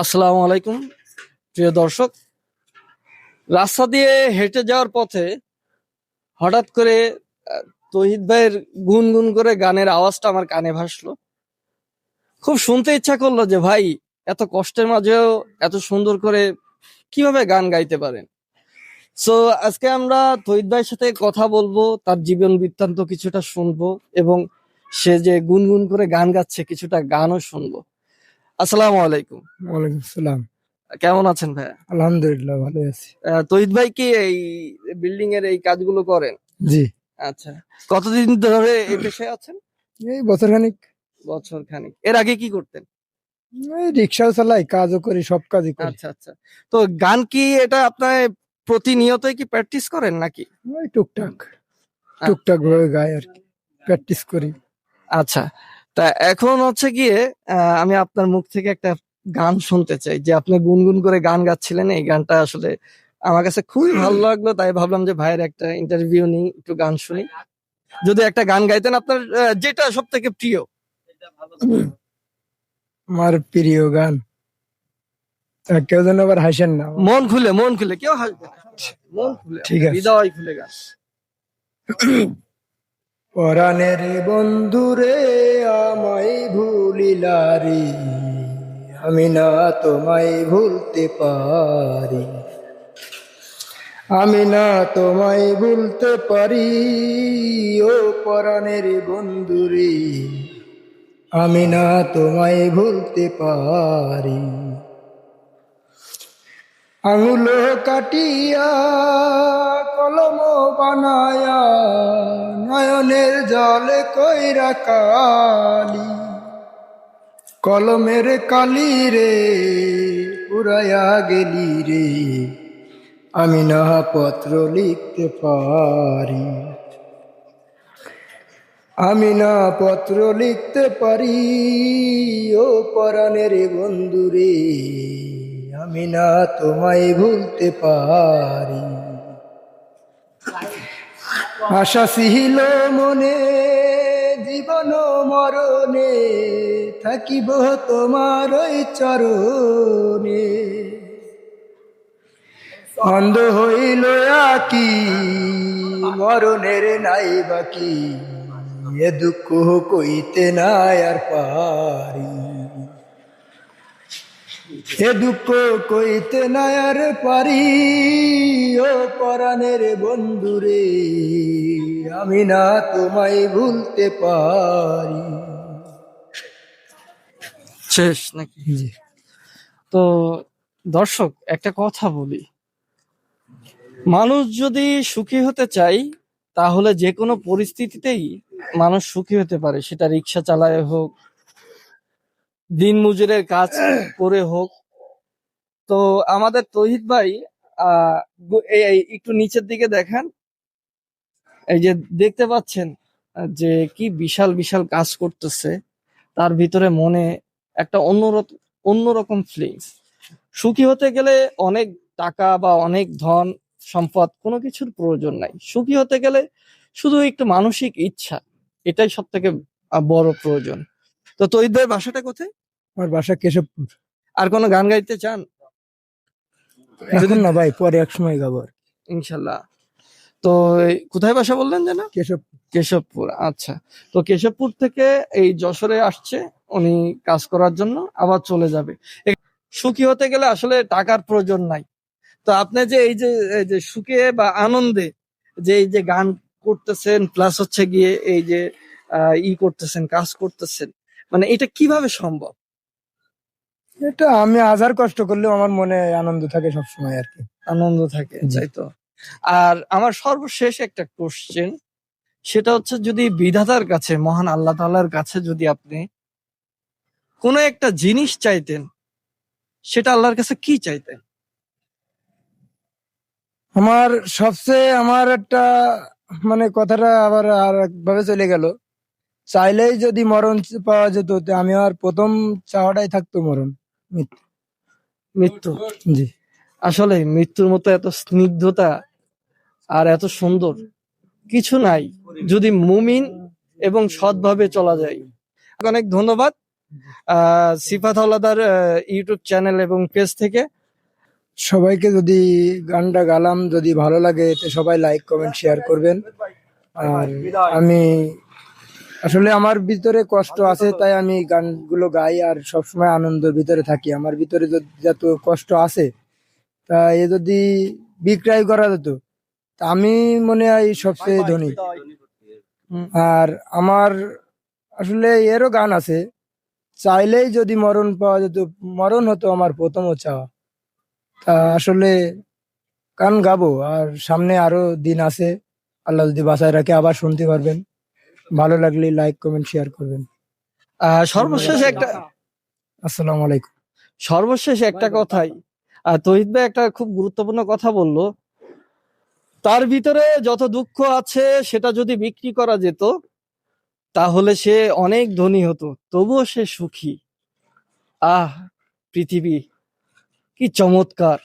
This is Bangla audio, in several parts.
আসসালামু আলাইকুম, প্রিয় দর্শক। রাস্তা দিয়ে হেঁটে যাওয়ার পথে হঠাৎ করে তহিদ ভাইয়ের গুনগুন করে গানের আওয়াজটা আমার কানে ভাসলো। খুব শুনতে ইচ্ছা করল যে, ভাই, এত কষ্টের মাঝেও এত সুন্দর করে কীভাবে গান গাইতে পারেন? সো আজকে আমরা তহিদ ভাইয়ের সাথে কথা বলব, তার জীবন বৃত্তান্ত কিছুটা শুনব এবং সে যে গুনগুন করে গান গাচ্ছে, কিছুটা গানও শুনব। আসসালামু আলাইকুম। ওয়ালাইকুম সালাম। কেমন আছেন ভাইয়া? আলহামদুলিল্লাহ ভালো আছি। আহ, ভাই কি এই বিল্ডিং এর এই কাজগুলো করেন? জি। আচ্ছা। কতদিন ধরে এই পেশায় আছেন? এই বছর খানিক বছর খানিক এর আগে কি করতেন? রিক্সাও চালাই কাজও করি সব কাজই করি। আচ্ছা আচ্ছা। তো গান কি এটা আপনার প্রতিনিয়তই কি প্র্যাকটিস করেন নাকি? ওই টুকটাক। টুকটাক ভাবে গাই আর কি। প্র্যাকটিস করি। আচ্ছা। তা এখন হচ্ছে গিয়ে আমি আপনার মুখ থেকে একটা গান শুনতে চাই। যে আপনি গুনগুন করে গান গাচ্ছিলেন এই গানটা আসলে আমার কাছে খুবই ভালো লাগল তাই ভাবলাম যে ভাইয়ের একটা ইন্টারভিউ নিই একটু গান শুনি। যদি একটা গান গাইতেন আপনার যেটা সব থেকে প্রিয়। আমার প্রিয় গান কেউ যেন আবার হাসেন না। মন খুলে মন খুলে কেউ হাসবে না। মন খুলে ঠিক আছে। হৃদয় খুলে গান। পরাণের বন্ধুরে আমায় ভুলিলারি আমি না তোমায় ভুলতে পারি। আমি না তোমায় ভুলতে পারি, ও পরাণের বন্ধুরে। আমি না তোমায় ভুলতে পারি। আঙুল কাটিয়া, কলম বানায়া, নয়নের জলে কইরা কালি। কলমের কালি রে পুরায়া গেলি রে, আমি না পত্র লিখতে পারি। আমি না পত্র লিখতে পারি, ও পরাণের বন্ধুরে আমি না তোমায় ভুলতে পারি। আশা ছিল মনে, জীবন মরণে থাকিব তোমার ওই চরণে। অন্ধ হইল আকি, মরণের নাই বাকি, এ দুঃখ কইতে নাই আর পারি। এ দুঃখ কইতে নাই আর পারি ও পরাণের বন্ধুরে আমি না তোমায় ভুলতে পারি। শেষ নাকি? জি। তো দর্শক একটা কথা বলি। মানুষ যদি সুখী হতে চাই তাহলে যে কোনো পরিস্থিতিতেই মানুষ সুখী হতে পারে। সেটা রিক্সা চালায় হোক দিন মজুরের কাজ করে হোক। তো আমাদের তহিদ ভাই একটু নিচের দিকে দেখেন। এই যে দেখতে পাচ্ছেন যে কি বিশাল বিশাল কাজ করতেছে। তার ভিতরে মনে একটা অন্যরকম অন্যরকম ফিলিংস সুখী হতে গেলে অনেক টাকা বা অনেক ধন, সম্পদ কোনো কিছুর প্রয়োজন নাই। সুখী হতে গেলে শুধু একটু মানসিক ইচ্ছা, এটাই সব থেকে বড় প্রয়োজন। তো তৈদ ভাই বাসাটা কোথায়? আমার বাসা কেশবপুর। আর কোনো গান গাইতে চান? এখন না ভাই পরে এক সময় গাবো আর ইনশাল্লাহ। তো কোথায় বাসা বললেন যেন? কেশব কেশবপুর আচ্ছা। তো কেশবপুর থেকে এই যশোরে আসছে উনি কাজ করার জন্য আবার চলে যাবে। সুখী হতে গেলে আসলে টাকার প্রয়োজন নাই। তো আপনি যে এই যে এই যে সুখে বা আনন্দে যে এই যে গান করতেছেন প্লাস হচ্ছে গিয়ে এই যে আহ, ই করতেছেন কাজ করতেছেন মানে এটা কীভাবে সম্ভব? এটা আমি হাজার কষ্ট করলেও আমার মনে আনন্দ থাকে সবসময় আর কি। আনন্দ থাকে। তাই তো? আর আমার সর্বশেষ একটা কোশ্চেন সেটা হচ্ছে যদি বিধাতার কাছে মহান আল্লাহ তাআলার কাছে যদি আপনি কোনো একটা জিনিস চাইতেন সেটা আল্লাহর কাছে কি চাইতেন? আমার সবচেয়ে আমার একটা মানে কথাটা আবার আর একভাবে চলে গেল। চাইলেই যদি মরণ পাওয়া যেত আমি আর প্রথম চাওয়াটাই থাকতো মরণ। মৃত্যু। মৃত্যু? জি। আসলে মৃত্যুর মতো এত স্নিগ্ধতা আর এত সুন্দর কিছু নাই যদি মুমিন এবং সৎভাবে চলা যায়। অনেক ধন্যবাদ সিফাত হাওলাদার ইউটিউব চ্যানেল এবং পেজ থেকে। সবাইকে যদি গানটা গালাম যদি ভালো লাগে এতে সবাই লাইক কমেন্ট শেয়ার করবেন। আর আমি আসলে আমার ভিতরে কষ্ট আছে তাই আমি গানগুলো গাই আর সবসময় আনন্দের ভিতরে থাকি। আমার ভিতরে যত- যত কষ্ট আছে তা এ যদি বিক্রয় করা যেত তা আমি মনে হয় সবচেয়ে ধনী। আর আমার আসলে এরও গান আছে চাইলেই যদি মরণ পাওয়া যেত মরণ হতো আমার প্রথম চাওয়া। তা আসলে গান গাবো আর সামনে আরও দিন আছে আল্লাহ যদি বাঁচায় রাখে আবার শুনতে পারবেন। ভালো লাগলে লাইক কমেন্ট শেয়ার করবেন। সর্বশেষ একটা আসসালামু আলাইকুম। সর্বশেষ একটা কথাই। আর তহিদ ভাই একটা খুব গুরুত্বপূর্ণ কথা বলল। তার ভিতরে যত দুঃখ আছে সেটা যদি বিক্রি করা যেত তাহলে সে অনেক ধনী হতো তবুও সে সুখী। আহ পৃথিবী কি চমৎকার।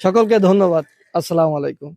সকলকে ধন্যবাদ। আসসালামু আলাইকুম।